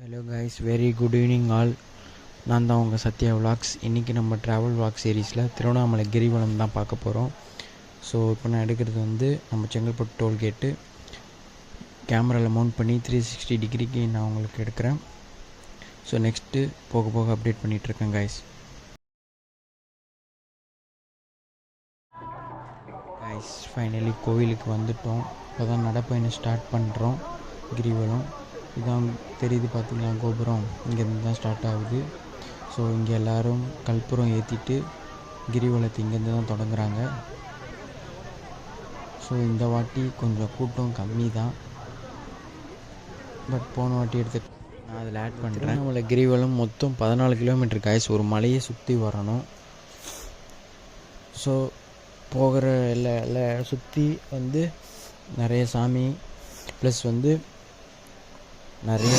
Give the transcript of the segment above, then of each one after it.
Hello guys very good evening all நான் தான் உங்கள் சத்யா விலாக்ஸ் இன்றைக்கி நம்ம ட்ராவல் vlog சீரீஸில் திருவண்ணாமலை கிரிவலம் தான் பார்க்க போகிறோம் ஸோ இப்போ நான் எடுக்கிறது வந்து நம்ம செங்கல்பட்டு டோல்கேட்டு கேமராவில் மவுண்ட் பண்ணி த்ரீ சிக்ஸ்டி டிகிரிக்கு நான் உங்களுக்கு எடுக்கிறேன். ஸோ நெக்ஸ்ட்டு போக போக அப்டேட் பண்ணிகிட்ருக்கேன் கைஸ் கைஸ் ஃபைனலி கோவிலுக்கு வந்துட்டோம். இப்போ தான் நடைப்பயணம் ஸ்டார்ட் பண்ணுறோம் கிரிவலம். இதான் தெரியுது பார்த்தீங்களா கோபுரம். இங்கேருந்து தான் ஸ்டார்ட் ஆகுது. ஸோ இங்கே எல்லோரும் கற்பூரம் ஏற்றிட்டு கிரிவலத்தை இங்கேருந்து தான் தொடங்குறாங்க. ஸோ இந்த வாட்டி கொஞ்சம் கூட்டம் கம்மி தான் பட் போன வாட்டி எடுத்து நான் அதில் ஆட் பண்ணுறேன் நம்மளை கிரிவலம் மொத்தம் பதினாலு கிலோமீட்டர் காய்ஸ் ஒரு மலையை சுற்றி வரணும். ஸோ போகிற எல்லா எல்லா சுற்றி வந்து நிறைய சாமி ப்ளஸ் வந்து நிறைய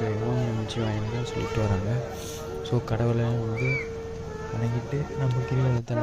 ஓம் நமச்சிவாய் ஓம் நமச்சிவாய்னு சொல்லிட்டு வராங்க. ஸோ கடவுளை வந்து வணங்கிட்டு நம்ம கிரிவலத்தை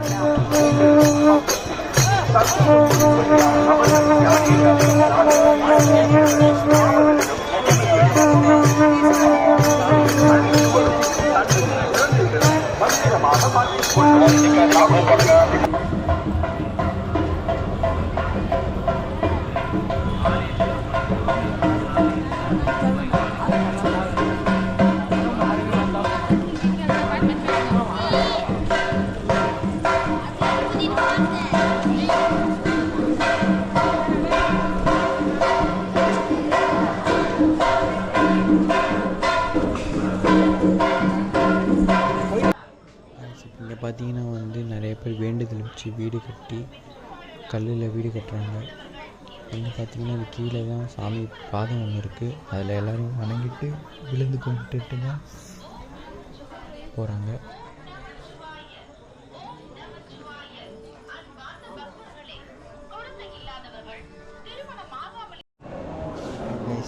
பார்த்தீங்கன்னா வந்து நிறைய பேர் வேண்டுதல் வச்சு வீடு கட்டி கல்லில் வீடு கட்டுறாங்க. வந்து பார்த்தீங்கன்னா அது கீழே தான் சாமி பாதம் ஒன்று இருக்குது அதில் எல்லோரும் வணங்கிட்டு விழுந்து கும்பிட்டுட்டு தான் போகிறாங்க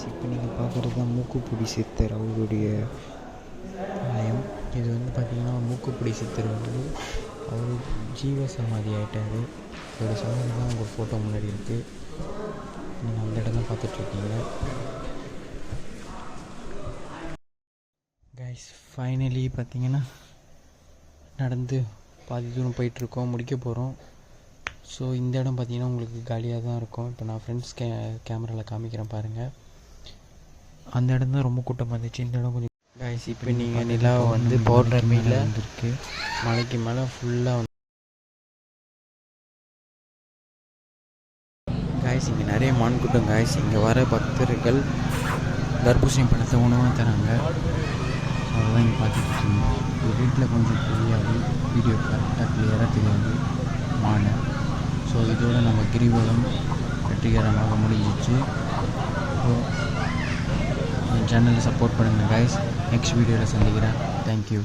இப்போ நீங்கள் பார்க்குறது தான் மூக்குப்பிடி சித்தர் அவருடைய இது வந்து பார்த்திங்கன்னா மூக்குப்பிடி சித்தர் வந்து அவர் ஜீவ சமாதி ஆகிட்டார் அவரோட சமாதி தான் உங்கள் ஃபோட்டோ முன்னாடி இருக்குது நீங்கள் அந்த இடம் தான் பார்த்துட்ருக்கீங்க. கைஸ் ஃபைனலி பார்த்திங்கன்னா நடந்து பாதி தூரம் போயிட்டுருக்கோம் முடிக்க போகிறோம் ஸோ இந்த இடம் பார்த்திங்கன்னா உங்களுக்கு காலியாக தான் இருக்கும். இப்போ நான் ஃப்ரெண்ட்ஸ் கே கேமராவில் காமிக்கிறேன் பாருங்கள் அந்த இடம் தான் ரொம்ப கூட்டமாக இருந்துச்சு. இந்த இடம் கொஞ்சம் கைஸ் இப்போ நீங்கள் நிலாவை வந்து பௌர்ணமியில் வந்திருக்கு. மலைக்கு மேலே ஃபுல்லாக வந்து காய்ஸ் இங்கே நிறைய மான் கூட்டம் காய்ஸ் இங்கே வர பக்தர்கள் தர்பூசணி பழத்தை உணவாக தராங்க. அதெல்லாம் இங்கே பார்த்துட்டு இப்போ வீட்டில் கொஞ்சம் தெரியாது. வீடியோ கரெக்டாக கிளியராக தெரியாது. மானை. ஸோ இதோட நம்ம கிரிவலம் வெற்றிகரமாக முடிஞ்சிச்சு. ஸோ என் சேனலை சப்போர்ட் பண்ணுங்கள் கைஸ் நெக்ஸ்ட் வீடியோவில் சந்திக்கிறேன் தேங்க்யூ